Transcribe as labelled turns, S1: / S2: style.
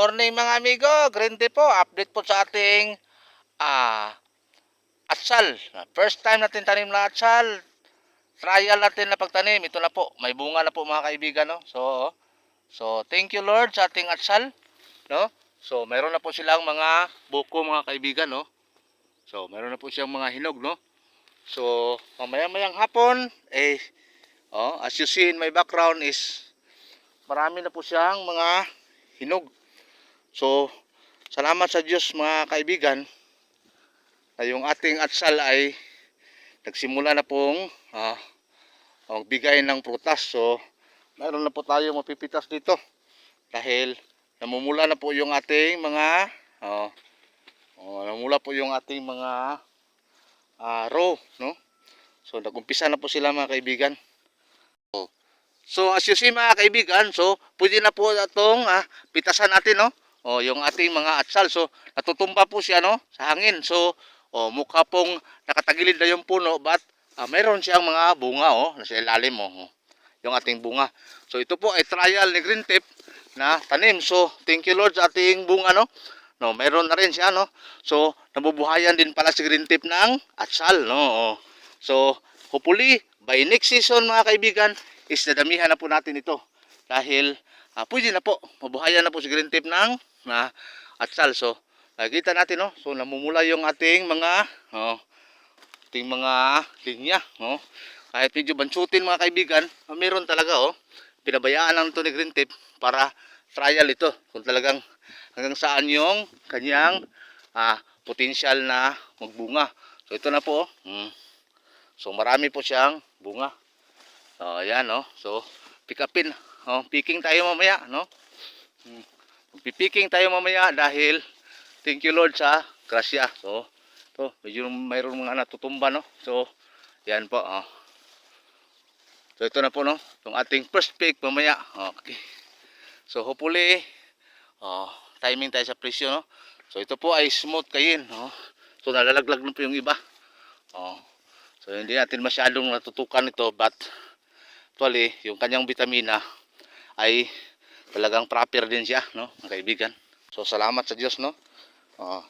S1: morning mga amigo, Green Tea po. Update po sa ating ah atsal. First time natin tanim na atsal. Trial natin na pagtanim. Ito na po, may bunga na po mga kaibigan, no? So, so thank you Lord sa ating atsal, no? So, meron na po silang mga buko mga kaibigan, no? So, meron na po siyang mga hinog, no? So, mamaya-mayang hapon, eh, oh, as you see in my background is marami na po siyang mga hinog. So, salamat sa Diyos mga kaibigan na yung ating atsal ay nagsimula na pong ah, magbigay ng prutas. So, mayroon na po tayo mapipitas dito dahil namumula na po yung ating mga oh, oh, namumula po yung ating mga ah, row, no? So, nagumpisa na po sila mga kaibigan. Oh. So, as you see mga kaibigan, so, pwede na po itong ah, pitasan natin, no? O, yung ating mga atsal. So, natutumba po siya, no? Sa hangin. So, o, mukha pong nakatagilid na yung puno, but ah, mayroon siyang mga bunga, oh, nasa ilalim, oh, oh, yung ating bunga. So, ito po ay trial ni Green Tip na tanim. So, thank you Lord sa ating bunga, no? No, mayroon na rin siya, no? So, nabubuhayan din pala si Green Tip ng atsal, no? Oh. So, hopefully, by next season, mga kaibigan, is nadamihan na po natin ito. Dahil, ah, pwede na po, mabuhayan na po si Green Tip ng na atsal. So, nakikita natin, no? So, namumula yung ating mga, oh, ating mga linya, no? Kahit medyo bansutin, mga kaibigan, ah, meron talaga, oh. Pinabayaan lang ito ni Green Tip para trial ito. Kung talagang hanggang saan yung kanyang ah, potensyal na magbunga. So, ito na po, oh. Mm. So, marami po siyang bunga. So, ayan, no? So, pick upin. Oh, picking tayo mamaya, no? Hmm. Pipiking tayo mamaya dahil thank you Lord sa grasya. So, to, medyo mayroon mga natutumba, no? So, yan po, oh. So, ito na po, no? Itong ating first pick mamaya. Okay. So, hopefully, oh, timing tayo sa presyo, no? So, ito po ay smooth kayin, no? So, nalalaglag na po yung iba. Oh. So, hindi natin masyadong natutukan ito, but actually, yung kanyang vitamina ay talagang proper din siya, no, mga kaibigan. So, salamat sa Diyos, no. Oo.